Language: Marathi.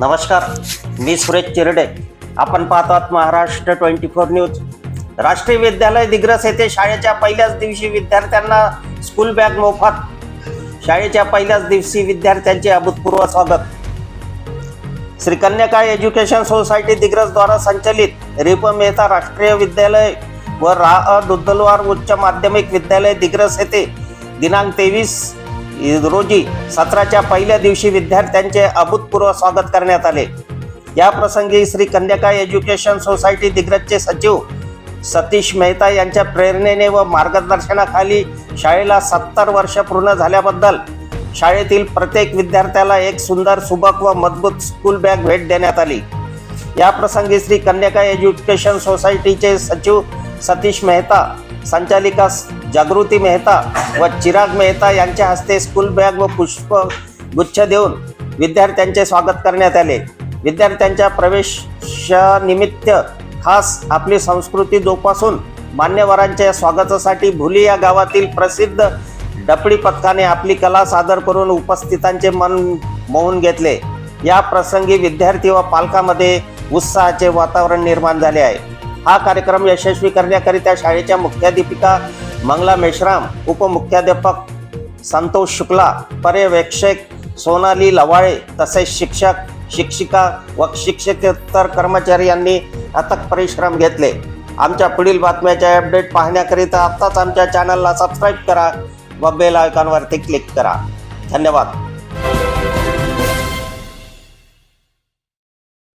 नमस्कार मी सुरेश चिरडे. आपण पाहतात महाराष्ट्र ट्वेंटी फोर न्यूज. राष्ट्रीय विद्यालय दिग्रस येथे शाळेच्या पहिल्याच दिवशी विद्यार्थ्यांना स्कूल बॅग मोफत. शाळेच्या पहिल्याच दिवशी विद्यार्थ्यांचे अभूतपूर्व स्वागत. श्री कन्याकाळ एज्युकेशन सोसायटी दिग्रसद्वारा संचलित रिप मेहता राष्ट्रीय विद्यालय व रा अ दुद्दलवार उच्च माध्यमिक विद्यालय दिग्रस येथे दिनांक तेवीस रोजी सत्राच्या पहिल्या दिवशी विद्यार्थ्यांचे अभूतपूर्व स्वागत करण्यात आले. या प्रसंगी श्री कन्याकाळ एज्युकेशन सोसायटी दिग्रजचे सचिव सतीश मेहता यांच्या प्रेरणेने व मार्गदर्शनाखाली शाळेला सत्तर वर्ष पूर्ण झाल्याबद्दल शाळेतील प्रत्येक विद्यार्थ्याला एक सुंदर सुबक व मजबूत स्कूल बॅग भेट देण्यात आली. या प्रसंगी श्री कन्याका एज्युकेशन सोसायटीचे सचिव सतीश मेहता संचालिका जागृती मेहता व चिराग मेहता यांच्या हस्ते स्कूल बॅग व पुष्प गुच्छ देऊन विद्यार्थ्यांचे स्वागत करण्यात आले. विद्यार्थ्यांच्या प्रवेशानिमित्त खास आपली संस्कृती जोपासून मान्यवरांच्या स्वागतासाठी भुली या गावातील प्रसिद्ध डपडी पथकाने आपली कला सादर करून उपस्थितांचे मन मोहून घेतले. या प्रसंगी विद्यार्थी व पालकामध्ये उत्साहाचे वातावरण निर्माण झाले आहे. हा कार्यक्रम यशस्वी करण्याकरिता शाळेच्या मुख्याध्यापिका मंगला मेश्राम उपमुख्याध्यापक संतोष शुक्ला पर्यवेक्षक सोनाली लवाळे तसेच शिक्षक शिक्षिका व शिक्षकेतर कर्मचारी यांनी अथक परिश्रम घेतले. आमच्या पुढील बातम्याच्या अपडेट पाहण्याकरिता आत्ताच आमच्या चॅनलला सबस्क्राईब करा व बेल आयकॉनवरती क्लिक करा. धन्यवाद.